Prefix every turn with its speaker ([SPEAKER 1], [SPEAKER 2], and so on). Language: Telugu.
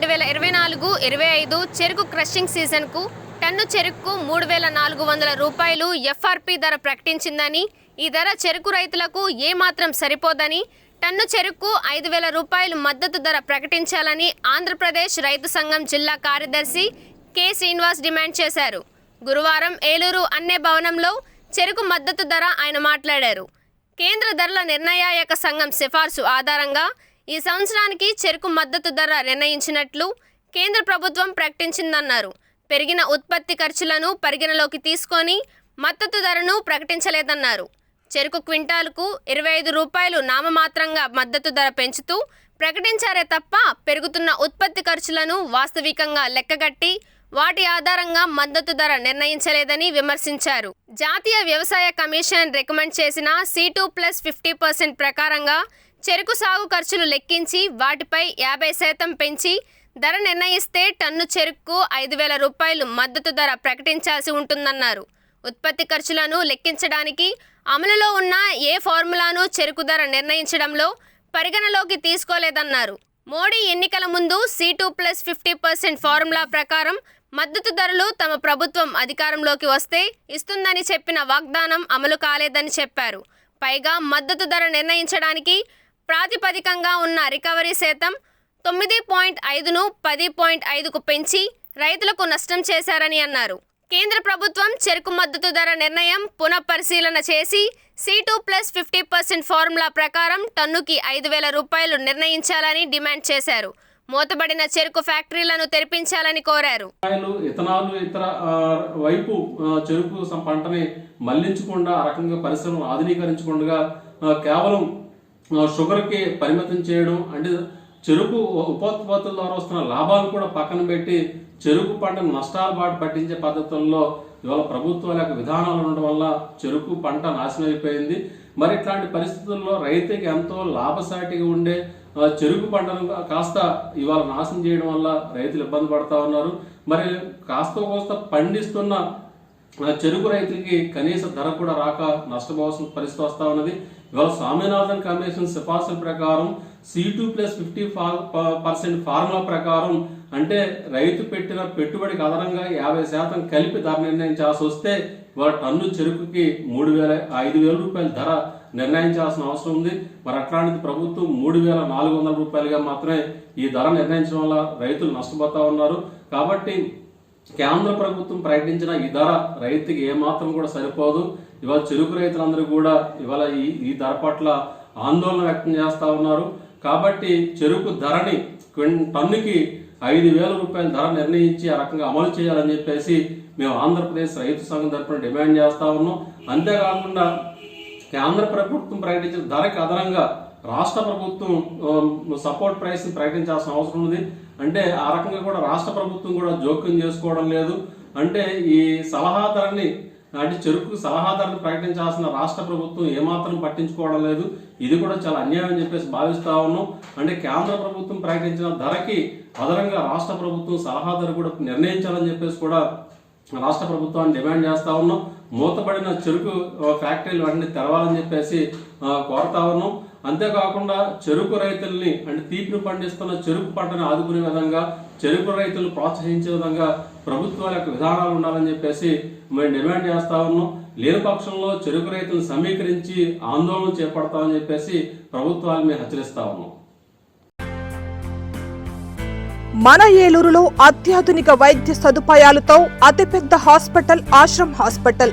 [SPEAKER 1] రెండు వేల ఇరవై నాలుగు ఇరవై ఐదు చెరుకు క్రషింగ్ సీజన్కు టన్ను చెరుకు మూడు వేల నాలుగు వందల రూపాయలు ఎఫ్ఆర్పి ధర ప్రకటించిందని ఈ ధర చెరుకు రైతులకు ఏమాత్రం సరిపోదని టన్ను చెరుకు ఐదు వేల రూపాయలు మద్దతు ధర ప్రకటించాలని ఆంధ్రప్రదేశ్ రైతు సంఘం జిల్లా కార్యదర్శి కె శ్రీనివాస్ డిమాండ్ చేశారు. గురువారం ఏలూరు అన్నే భవనంలో చెరుకు మద్దతు ధర ఆయన మాట్లాడారు. కేంద్ర ధరల నిర్ణయాయక సంఘం సిఫార్సు ఆధారంగా ఈ సంవత్సరానికి చెరుకు మద్దతు ధర నిర్ణయించినట్లు కేంద్ర ప్రభుత్వం ప్రకటించిందన్నారు. పెరిగిన ఉత్పత్తి ఖర్చులను పరిగణలోకి తీసుకొని మద్దతు ధరను ప్రకటించలేదన్నారు. చెరుకు క్వింటాలుకు ఇరవై ఐదు రూపాయలు నామమాత్రంగా మద్దతు ధర పెంచుతూ ప్రకటించారే తప్ప పెరుగుతున్న ఉత్పత్తి ఖర్చులను వాస్తవికంగా లెక్కగట్టి వాటి ఆధారంగా మద్దతు ధర నిర్ణయించలేదని విమర్శించారు. జాతీయ వ్యవసాయ కమిషన్ రికమెండ్ చేసిన C two plus fifty percent ప్రకారంగా చెరుకు సాగు ఖర్చులు లెక్కించి వాటిపై యాభై శాతం పెంచి ధర నిర్ణయిస్తే టన్ను చెరుకు ఐదు వేల రూపాయలు మద్దతు ధర ప్రకటించాల్సి ఉంటుందన్నారు. ఉత్పత్తి ఖర్చులను లెక్కించడానికి అమలులో ఉన్న ఏ ఫార్ములాను చెరుకు ధర నిర్ణయించడంలో పరిగణలోకి తీసుకోలేదన్నారు. మోడీ ఎన్నికల ముందు C two plus fifty percent formula ప్రకారం మద్దతు ధరలు తమ ప్రభుత్వం అధికారంలోకి వస్తే ఇస్తుందని చెప్పిన వాగ్దానం అమలు కాలేదని చెప్పారు. పైగా మద్దతు ధర నిర్ణయించడానికి ప్రాతిపదికంగా ఉన్న రికవరీ శాతం తొమ్మిది పాయింట్ ఐదును పది పాయింట్ ఐదుకు పెంచి రైతులకు నష్టం చేశారని అన్నారు. కేంద్ర ప్రభుత్వం చెరుకు మద్దతు ధర నిర్ణయం పునఃపరిశీలన చేసి C two plus fifty percent formula ప్రకారం టన్నుకి ఐదు వేల రూపాయలు నిర్ణయించాలని డిమాండ్ చేశారు. మూతబడిన చెరుకు ఫ్యాక్టరీలను తెరిపించాలని కోరారు.
[SPEAKER 2] ఇథనాలు ఇతర వైపు చెరుకు పంటని మళ్ళించకుండా ఆ రకంగా పరిశ్రమలు ఆధునీకరించకుండా కేవలం షుగర్కి పరిమితం చేయడం అంటే చెరుకు ఉపోత్పత్తుల ద్వారా వస్తున్న లాభాలు కూడా పక్కన పెట్టి చెరుకు పంటను నష్టాల బాటు పట్టించే పద్ధతుల్లో ఇవాళ ప్రభుత్వాల యొక్క విధానాలు ఉండడం వల్ల చెరుకు పంట నాశనం అయిపోయింది. మరి ఇట్లాంటి పరిస్థితుల్లో రైతుకి ఎంతో లాభసాటిగా ఉండే చెరుకు పంటను కాస్త ఇవాళ నాశనం చేయడం వల్ల రైతులు ఇబ్బంది పడతా ఉన్నారు. మరి కాస్త కోస్త పండిస్తున్న చెరుకు రైతులకి కనీస ధర కూడా రాక నష్టపోవాల్సిన పరిస్థితి వస్తూ ఉన్నది. ఇవాళ స్వామినాథన్ కమిషన్ సిఫార్సుల ప్రకారం C two plus fifty percent formula ప్రకారం అంటే రైతు పెట్టిన పెట్టుబడికి అదనంగా యాభై శాతం కలిపి ధర నిర్ణయించాల్సి వస్తే వాళ్ళ టన్ను చెరుకుకి మూడు వేల ఐదు వేల రూపాయల ధర నిర్ణయించాల్సిన అవసరం ఉంది. మరి అట్లాంటిది ప్రభుత్వం మూడు వేల నాలుగు వందల రూపాయలుగా మాత్రమే ఈ ధర నిర్ణయించడం వల్ల రైతులు నష్టపోతా ఉన్నారు. కాబట్టి కేంద్ర ప్రభుత్వం ప్రకటించిన ఈ ధర రైతుకి ఏమాత్రం కూడా సరిపోదు. ఇవాళ చెరుకు రైతులందరూ కూడా ఇవాళ ఈ ఈ ధర పట్ల ఆందోళన వ్యక్తం చేస్తా ఉన్నారు. కాబట్టి చెరుకు ధరని టన్నుకి ఐదు వేల రూపాయల ధర నిర్ణయించి ఆ రకంగా అమలు చేయాలని చెప్పేసి మేము ఆంధ్రప్రదేశ్ రైతు సంఘం తరఫున డిమాండ్ చేస్తా ఉన్నాం. అంతేకాకుండా కేంద్ర ప్రభుత్వం ప్రకటించిన ధరకి అదనంగా రాష్ట్ర ప్రభుత్వం సపోర్ట్ ప్రైస్ ప్రకటించాల్సిన అవసరం ఉంది అంటే ఆ రకంగా కూడా రాష్ట్ర ప్రభుత్వం కూడా జోక్యం చేసుకోవడం లేదు. అంటే ఈ సలహాదారుని అంటే చెరుకు సలహాదారుని ప్రకటించాల్సిన రాష్ట్ర ప్రభుత్వం ఏమాత్రం పట్టించుకోవడం లేదు. ఇది కూడా చాలా అన్యాయం అని చెప్పేసి భావిస్తా ఉన్నాం. అంటే కేంద్ర ప్రభుత్వం ప్రకటించిన ధరకి అదనంగా రాష్ట్ర ప్రభుత్వం సలహాదారు కూడా నిర్ణయించాలని చెప్పేసి కూడా రాష్ట్ర ప్రభుత్వాన్ని డిమాండ్ చేస్తా ఉన్నాం. మూతపడిన చెరుకు ఫ్యాక్టరీలు వెంటనే తెరవాలని చెప్పేసి కోరుతా ఉన్నాం. అంతేకాకుండా చెరుకు రైతుల్ని అంటే తీపిని పండిస్తున్న చెరుకు పంటను ఆదుకునే విధంగా చెరుకు రైతులు ప్రోత్సహించే విధంగా ప్రభుత్వాల యొక్క విధానాలు ఉండాలని చెప్పేసి మేము డిమాండ్ చేస్తా ఉన్నాం. లేని పక్షంలో చెరుకు రైతులను సమీకరించి ఆందోళన చేపడతామని చెప్పేసి ప్రభుత్వాలు మేము హెచ్చరిస్తా ఉన్నాం.
[SPEAKER 3] మన ఏలూరులో అత్యాధునిక వైద్య సదుపాయాలతో అతిపెద్ద హాస్పిటల్ ఆశ్రమ్ హాస్పిటల్.